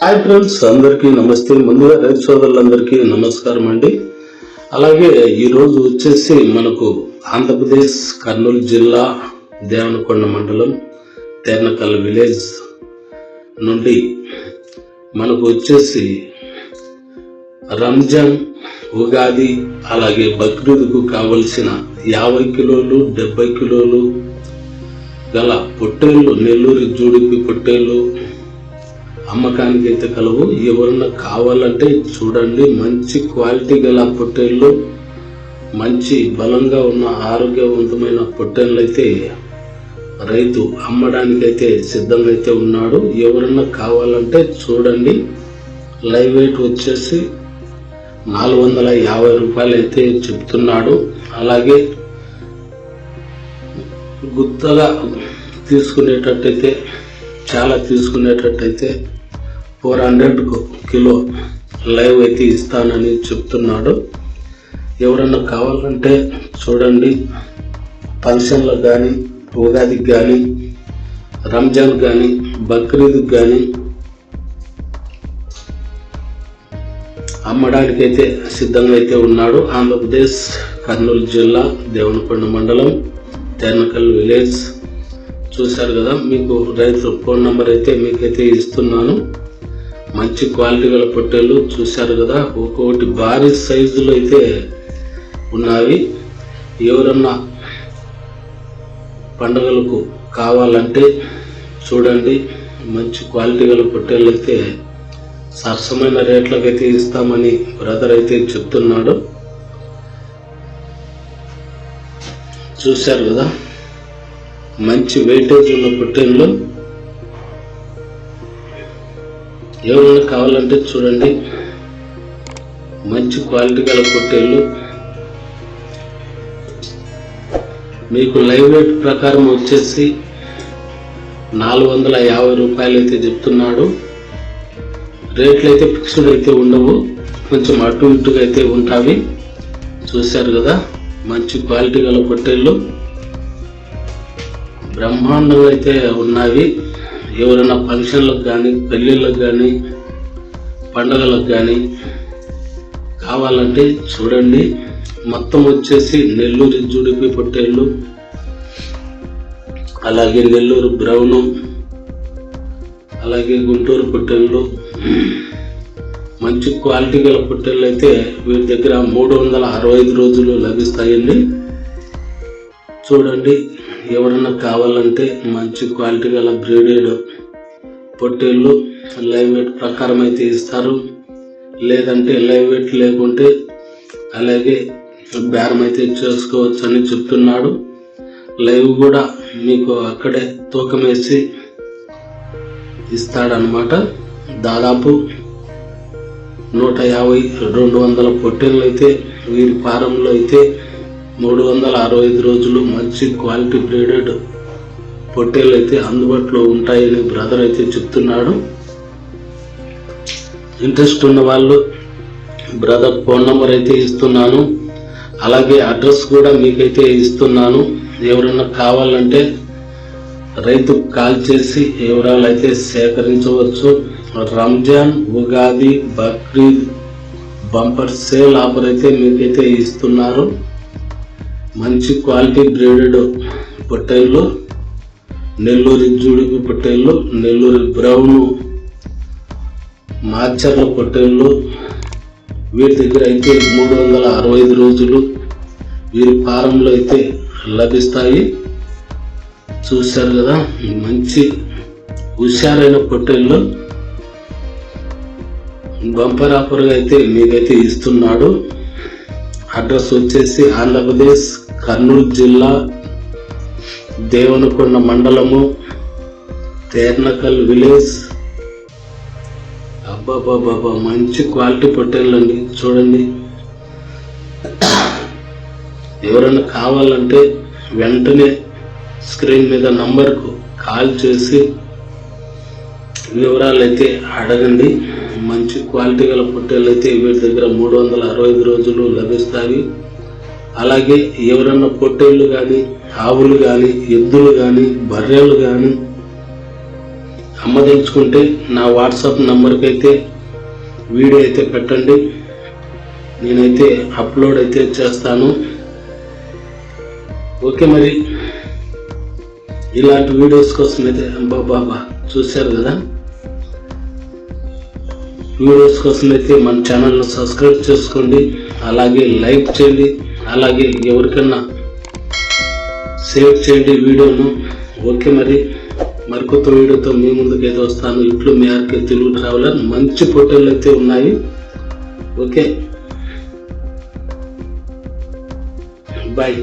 Hi friends అందరికీ నమస్తే. ముందుగా రైతు సోదరులందరికీ నమస్కారం అండి. అలాగే ఈరోజు వచ్చేసి మనకు ఆంధ్రప్రదేశ్ కర్నూలు జిల్లా దేవనకొండ మండలం తేర్నకల్ విలేజ్ నుండి మనకు వచ్చేసి రంజాన్ ఉగాది అలాగే బక్రీద్కు కావలసిన యాభై కిలోలు డెబ్బై కిలోలు గల పొట్టేళ్ళు నెల్లూరు జూడిపి పొట్టేళ్ళు అమ్మకానికి అయితే కలవు? ఎవరన్నా కావాలంటే చూడండి. మంచి క్వాలిటీ గల పొట్టేళ్ళు మంచి బలంగా ఉన్న ఆరోగ్యవంతమైన పొట్టేళ్ళు అయితే రైతు అమ్మడానికైతే సిద్ధంగా అయితే ఉన్నాడు. ఎవరన్నా కావాలంటే చూడండి. లైవ్ వెయిట్ వచ్చేసి నాలుగు వందల యాభై రూపాయలు అయితే చెప్తున్నాడు. అలాగే గుత్తగా తీసుకునేటట్టయితే చాలా తీసుకునేటట్టయితే ఫోర్ హండ్రెడ్ కిలో లైవ్ అయితే ఇస్తానని చెప్తున్నాడు. ఎవరన్నా కావాలంటే చూడండి. ఫంక్షన్లకు కానీ ఉగాదికి కానీ రంజాన్ కానీ బక్రీద్కి కానీ అమ్మడానికైతే సిద్ధంగా అయితే ఉన్నాడు. ఆంధ్రప్రదేశ్ కర్నూలు జిల్లా దేవనకొండ మండలం తేనకల్ విలేజ్. చూశారు కదా మీకు రైతు ఫోన్ నెంబర్ అయితే మీకైతే ఇస్తున్నాను. మంచి క్వాలిటీ గల పొట్టేళ్ళు చూశారు కదా? ఒక్కొక్కటి భారీ సైజులో అయితే ఉన్నవి ఎవరన్నా పండుగలకు కావాలంటే చూడండి. మంచి క్వాలిటీ గల పొట్టేళ్ళు అయితే సరసమైన రేట్లకు అయితే ఇస్తామని బ్రదర్ అయితే చెప్తున్నాడు. చూశారు కదా? మంచి వెయిటేజ్ ఉన్న పొట్టేళ్ళు ఎవరైనా కావాలంటే చూడండి. మంచి క్వాలిటీ గల పొట్టేళ్ళు. మీకు లైవ్ రేట్ ప్రకారం వచ్చేసి నాలుగు వందల యాభై రూపాయలు అయితే చెప్తున్నాడు. రేట్లు అయితే ఫిక్స్డ్ అయితే ఉండవు. కొంచెం అటు ఇటుగా అయితే ఉంటావి చూశారు కదా మంచి క్వాలిటీ గల పొట్టేళ్ళు. బ్రహ్మాండంగా అయితే ఉన్నవి ఎవరైనా ఫంక్షన్లకు కానీ పెళ్ళిళ్ళకు కానీ పండగలకు కానీ కావాలంటే చూడండి. మొత్తం వచ్చేసి నెల్లూరు జుడిపి పొట్టేళ్ళు అలాగే నెల్లూరు బ్రౌను అలాగే గుంటూరు పొట్టేళ్ళు. మంచి క్వాలిటీ గల పొట్టేళ్ళు అయితే వీరి దగ్గర మూడు వందల అరవై ఐదు రోజులు లభిస్తాయండి. చూడండి. ఎవరన్నా కావాలంటే మంచి క్వాలిటీ గల బ్రీడెడ్ పొట్టేళ్ళు లైవ్ వెయిట్ ప్రకారం అయితే ఇస్తారు. లేదంటే లైవ్ వెయిట్ లేకుంటే అలాగే బేరం అయితే చేసుకోవచ్చు అని చెప్తున్నాడు. లైవ్ కూడా మీకు అక్కడే తూకం వేసి ఇస్తాడనమాట దాదాపు నూట యాభై రెండు వందల పొట్టేళ్ళు అయితే వీరి ఫారంలో అయితే మూడు వందల అరవై ఐదు రోజులు మంచి క్వాలిటీ బ్రీడెడ్ పొట్టేళ్ళు అయితే అందుబాటులో ఉంటాయని బ్రదర్ అయితే చెప్తున్నాడు. ఇంట్రెస్ట్ ఉన్న వాళ్ళు బ్రదర్ ఫోన్ నెంబర్ అయితే ఇస్తున్నాను. అలాగే అడ్రస్ కూడా మీకైతే ఇస్తున్నాను. ఎవరన్నా కావాలంటే రైతు కాల్ చేసి వివరాలు అయితే సేకరించవచ్చు. Ramzan Ugadi Bakrid bumper sale offer అయితే మీకైతే ఇస్తున్నారు. మంచి క్వాలిటీ బ్రీడెడ్ పొట్టైల్లో నెల్లూరు జుడిపి పొట్టైల్లో నెల్లూరు బ్రౌను మాచర్ల పొట్టైల్లో వీరి దగ్గర అయితే మూడు వందల అరవై ఐదు రోజులు వీరి ఫారంలో అయితే లభిస్తాయి. చూశారు కదా మంచి హుషారైన పొట్టైల్లో బంపర్ ఆఫర్గా అయితే మీకైతే ఇస్తున్నాడు. అడ్రస్ వచ్చేసి ఆంధ్రప్రదేశ్ కర్నూలు జిల్లా దేవనకొండ మండలము తేర్నకల్ విలేజ్. అబ్బాబాబాబా మంచి క్వాలిటీ పొట్టేళ్ళండి చూడండి. ఎవరైనా కావాలంటే వెంటనే స్క్రీన్ మీద నంబర్కు కాల్ చేసి వివరాలు అయితే అడగండి. మంచి క్వాలిటీ గల పొట్టేళ్ళు అయితే వీటి దగ్గర మూడు వందల అరవై ఐదు రోజులు లభిస్తాయి. అలాగే ఎవరన్నా పొట్టేళ్ళు కానీ ఆవులు కానీ ఎద్దులు కానీ బర్రెలు కానీ అమ్మదలుచుకుంటే నా వాట్సాప్ నంబర్కి అయితే వీడియో అయితే పెట్టండి. నేనైతే అప్లోడ్ అయితే చేస్తాను. ఓకే మరి. ఇలాంటి వీడియోస్ కోసం అయితే బాబా చూశారు కదా? వీడియోస్ కోసం అయితే మన ఛానల్ను సబ్స్క్రైబ్ చేసుకోండి. అలాగే లైక్ చేయండి. అలాగే ఎవరికన్నా సేవ్ చేయండి వీడియోను. ఓకే మరి. మరికొత్త వీడియోతో మీ ముందుకైతే వస్తాను. ఇట్లు మీ ఆర్కే తెలుగు ట్రావెలర్. మంచి ఫోటోలు అయితే ఉన్నాయి. ఓకే. బాయ్.